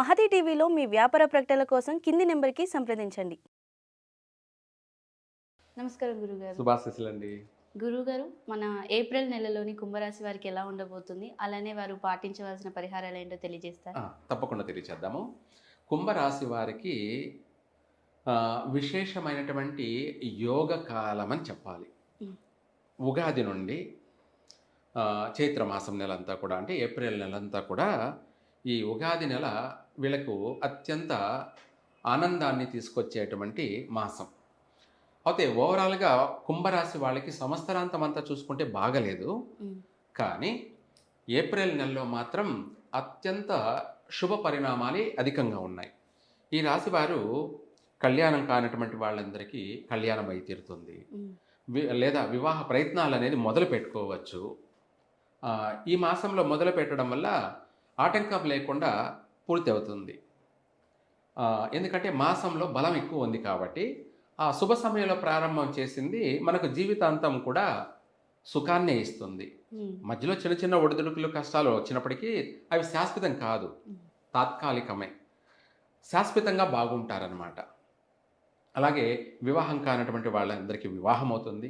మహతి టీవీలో మీ వ్యాపార ప్రకటనల కోసం కింది నెంబర్కి సంప్రదించండి. నమస్కారం గురుగారు. శుభాశిస్సులండి గురుగారు మన ఏప్రిల్ నెలలోని కుంభరాశి వారికి ఎలా ఉండబోతుంది? అలానే వారు పాటించవలసిన పరిహారాలు ఏంటో తెలియజేస్తారు? తప్పకుండా తెలియచేద్దాము. కుంభరాశి వారికి ఆ, విశేషమైనటువంటి యోగ కాలం అని చెప్పాలి. ఉగాది నుండి ఆ, చైత్ర మాసం నెల అంతా కూడా అంటే ఏప్రిల్ నెల అంతా కూడా ఈ ఉగాది నెల వీళ్ళకు అత్యంత ఆనందాన్ని తీసుకొచ్చేటువంటి మాసం. అయితే ఓవరాల్గా కుంభరాశి వాళ్ళకి సంవత్సరాంతం అంతా చూసుకుంటే బాగలేదు. కానీ ఏప్రిల్ నెలలో మాత్రం అత్యంత శుభ పరిణామాలే అధికంగా ఉన్నాయి. ఈ రాశి వారు కళ్యాణం కానటువంటి వాళ్ళందరికీ కళ్యాణం అయి తీరుతుంది లేదా వివాహ ప్రయత్నాలు అనేది మొదలు పెట్టుకోవచ్చు. ఈ మాసంలో మొదలు పెట్టడం వల్ల ఆటంకం లేకుండా పూర్తి అవుతుంది ఎందుకంటే మాసంలో బలం ఎక్కువ ఉంది కాబట్టి ఆ శుభ సమయంలో ప్రారంభం చేసింది మనకు జీవితాంతం కూడా సుఖాన్నే ఇస్తుంది. మధ్యలో చిన్న చిన్న ఒడిదుడుకులు కష్టాలు వచ్చినప్పటికీ అవి శాశ్వతం కాదు. తాత్కాలికమే. శాశ్వతంగా బాగుంటారనమాట అలాగే వివాహం కానటువంటి వాళ్ళందరికీ వివాహం అవుతుంది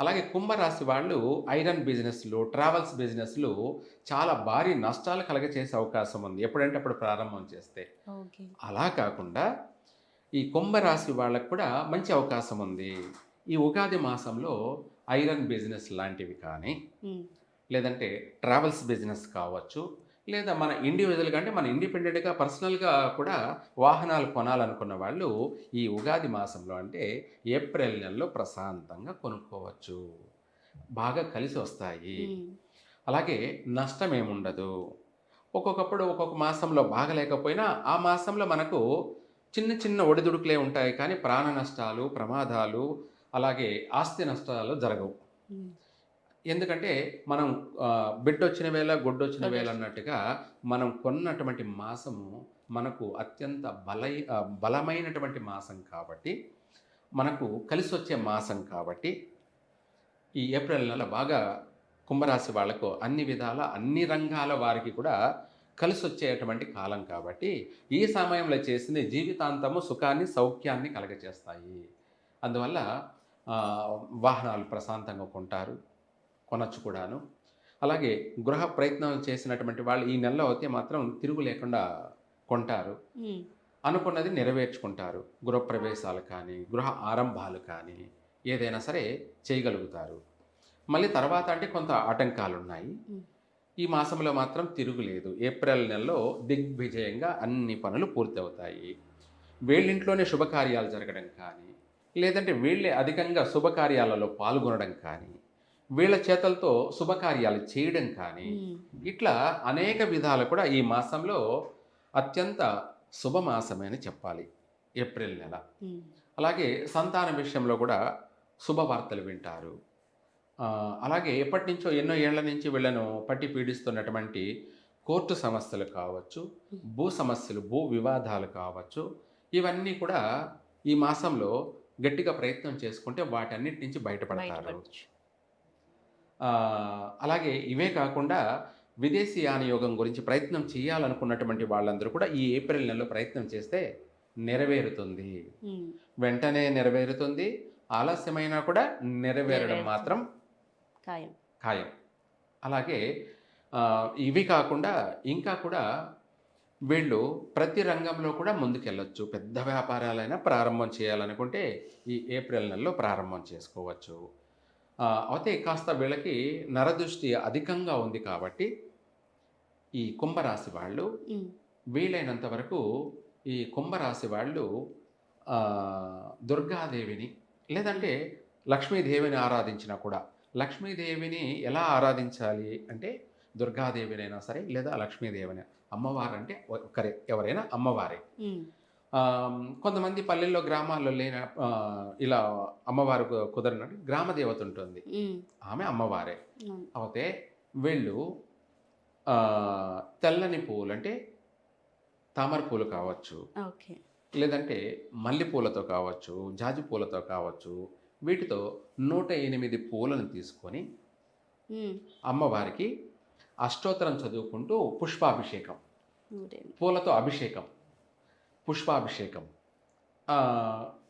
అలాగే కుంభరాశి వాళ్ళు ఐరన్ బిజినెస్లు ట్రావెల్స్ బిజినెస్లు చాలా భారీ నష్టాలు కలగచేసే అవకాశం ఉంది. ఎప్పుడంటే అప్పుడు ప్రారంభం చేస్తే. అలా కాకుండా ఈ కుంభరాశి వాళ్ళకు కూడా మంచి అవకాశం ఉంది. ఈ ఉగాది మాసంలో ఐరన్ బిజినెస్ లాంటివి కానీ లేదంటే ట్రావెల్స్ బిజినెస్ కావచ్చు లేదా మన ఇండివిజువల్గా అంటే మన ఇండిపెండెంట్గా పర్సనల్గా కూడా వాహనాలు కొనాలనుకున్న వాళ్ళు ఈ ఉగాది మాసంలో అంటే ఏప్రిల్ నెలలో ప్రశాంతంగా కొనుక్కోవచ్చు. బాగా కలిసి వస్తాయి. అలాగే నష్టం ఏముండదు. ఒక్కొక్కప్పుడు ఒక్కొక్క మాసంలో బాగలేకపోయినా ఆ మాసంలో మనకు చిన్న చిన్న ఒడిదుడుకులే ఉంటాయి. కానీ ప్రాణ నష్టాలు ప్రమాదాలు అలాగే ఆస్తి నష్టాలు జరగవు. ఎందుకంటే మనం బిడ్డ వచ్చిన వేళ గుడ్డ వచ్చిన వేళ అన్నట్టుగా మనం కొన్నటువంటి మాసము మనకు అత్యంత బలై బలమైనటువంటి మాసం కాబట్టి మనకు కలిసి వచ్చే మాసం కాబట్టి ఈ ఏప్రిల్ నెల బాగా కుంభరాశి వాళ్ళకు అన్ని విధాల అన్ని రంగాల వారికి కూడా కలిసి వచ్చేటువంటి కాలం కాబట్టి ఈ సమయంలో చేసింది జీవితాంతము సుఖాన్ని సౌఖ్యాన్ని కలగచేస్తాయి అందువల్ల వాహనాలు ప్రశాంతంగా కొంటారు. కొనచ్చు కూడాను. అలాగే గృహ ప్రయత్నం చేసినటువంటి వాళ్ళు ఈ నెలలో అయితే మాత్రం తిరుగు లేకుండా కొంటారు. అనుకున్నది నెరవేర్చుకుంటారు. గృహప్రవేశాలు కానీ గృహ ఆరంభాలు కానీ ఏదైనా సరే చేయగలుగుతారు. మళ్ళీ తర్వాత అంటే కొంత ఆటంకాలు ఉన్నాయి. ఈ మాసంలో మాత్రం తిరుగులేదు ఏప్రిల్ నెలలో దిగ్విజయంగా అన్ని పనులు పూర్తి అవుతాయి వీళ్ళింట్లోనే శుభకార్యాలు జరగడం కానీ లేదంటే వీళ్ళే అధికంగా శుభకార్యాలలో పాల్గొనడం కానీ వీళ్ళ చేతలతో శుభకార్యాలు చేయడం కానీ ఇట్లా అనేక విధాలు కూడా ఈ మాసంలో అత్యంత శుభమాసమే అని చెప్పాలి. ఏప్రిల్ నెల. అలాగే సంతాన విషయంలో కూడా శుభవార్తలు వింటారు. అలాగే ఎప్పటి నుంచో ఎన్నో ఏళ్ళ నుంచి వీళ్ళను పట్టి పీడిస్తున్నటువంటి కోర్టు సమస్యలు కావచ్చు భూ సమస్యలు భూ వివాదాలు కావచ్చు ఇవన్నీ కూడా ఈ మాసంలో గట్టిగా ప్రయత్నం చేసుకుంటే వాటన్నిటి నుంచి బయటపడతారు. అలాగే ఇవే కాకుండా విదేశీ యానయోగం గురించి ప్రయత్నం చేయాలనుకున్నటువంటి వాళ్ళందరూ కూడా ఈ ఏప్రిల్ నెలలో ప్రయత్నం చేస్తే నెరవేరుతుంది. వెంటనే నెరవేరుతుంది. ఆలస్యమైనా కూడా నెరవేరడం. మాత్రం ఖాయం. ఖాయం. అలాగే ఇవి కాకుండా ఇంకా కూడా వీళ్ళు ప్రతి రంగంలో కూడా ముందుకెళ్ళొచ్చు. పెద్ద వ్యాపారాలైనా ప్రారంభం చేయాలనుకుంటే ఈ ఏప్రిల్ నెలలో ప్రారంభం చేసుకోవచ్చు. అయితే కాస్త వీళ్ళకి నరదృష్టి అధికంగా ఉంది కాబట్టి ఈ కుంభరాశి వాళ్ళు వీలైనంత వరకు ఈ కుంభరాశి వాళ్ళు దుర్గాదేవిని లేదంటే లక్ష్మీదేవిని ఆరాధించినా కూడా లక్ష్మీదేవిని ఎలా ఆరాధించాలి అంటే దుర్గాదేవినైనా సరే లేదా లక్ష్మీదేవిని అమ్మవారు అంటే ఒకరే ఎవరైనా అమ్మవారే. కొంతమంది పల్లెల్లో గ్రామాల్లో లేన ఇలా అమ్మవారు కుదరనట్టు గ్రామ దేవత ఉంటుంది. ఆమె అమ్మవారే. అయితే వీళ్ళు తెల్లని పువ్వులు అంటే తామర పూలు కావచ్చు. ఓకే. లేదంటే మల్లెపూలతో కావచ్చు జాజి పూలతో కావచ్చు వీటితో నూట ఎనిమిది పూలను తీసుకొని అమ్మవారికి అష్టోత్తరం చదువుకుంటూ పుష్పాభిషేకం. పూలతో అభిషేకం. పుష్పాభిషేకం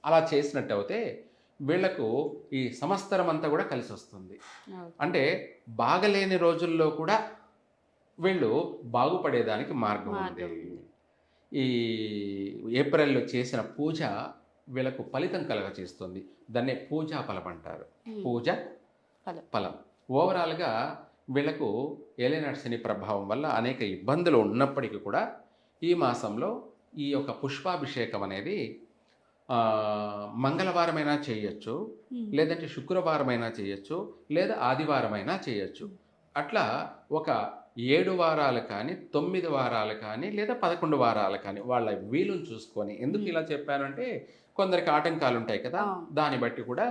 అలా చేసినట్టు అయితే వీళ్ళకు ఈ సంవత్సరం అంతా కూడా కలిసి వస్తుంది. అంటే బాగలేని రోజుల్లో కూడా వీళ్ళు బాగుపడేదానికి మార్గం ఉంది. ఈ ఏప్రిల్లో చేసిన పూజ వీళ్ళకు ఫలితం కలగచేస్తుంది దాన్నే పూజా ఫలం అంటారు. పూజ ఫలం. ఓవరాల్గా వీళ్ళకు ఏలేనాటి శని ప్రభావం వల్ల అనేక ఇబ్బందులు ఉన్నప్పటికీ కూడా ఈ మాసంలో ఈ యొక్క పుష్పాభిషేకం అనేది మంగళవారమైనా చేయొచ్చు. లేదంటే శుక్రవారమైనా చేయొచ్చు లేదా ఆదివారమైనా చేయొచ్చు అట్లా ఒక ఏడు వారాలు కానీ తొమ్మిది వారాలు కానీ లేదా పదకొండు వారాలు కానీ వాళ్ళ వీలుని చూసుకొని ఎందుకు ఇలా చెప్పానంటే కొందరికి ఆటంకాలు ఉంటాయి కదా. దాన్ని బట్టి కూడా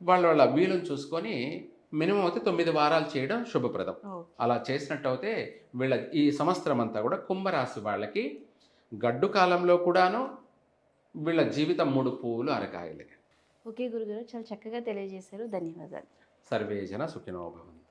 వాళ్ళ వాళ్ళ వీలుని చూసుకొని మినిమం అయితే తొమ్మిది వారాలు చేయడం శుభప్రదం. అలా చేసినట్టు అయితే వీళ్ళ ఈ సంవత్సరం అంతా కూడా కుంభరాశి వాళ్ళకి గడ్డు కాలంలో కూడాను వీళ్ళ జీవితం మూడు పువ్వులు అరకాయలే. ఓకే గురుగారు చాలా చక్కగా తెలియజేశారు. ధన్యవాదాలు. సర్వేజన సుఖినో భవంతు.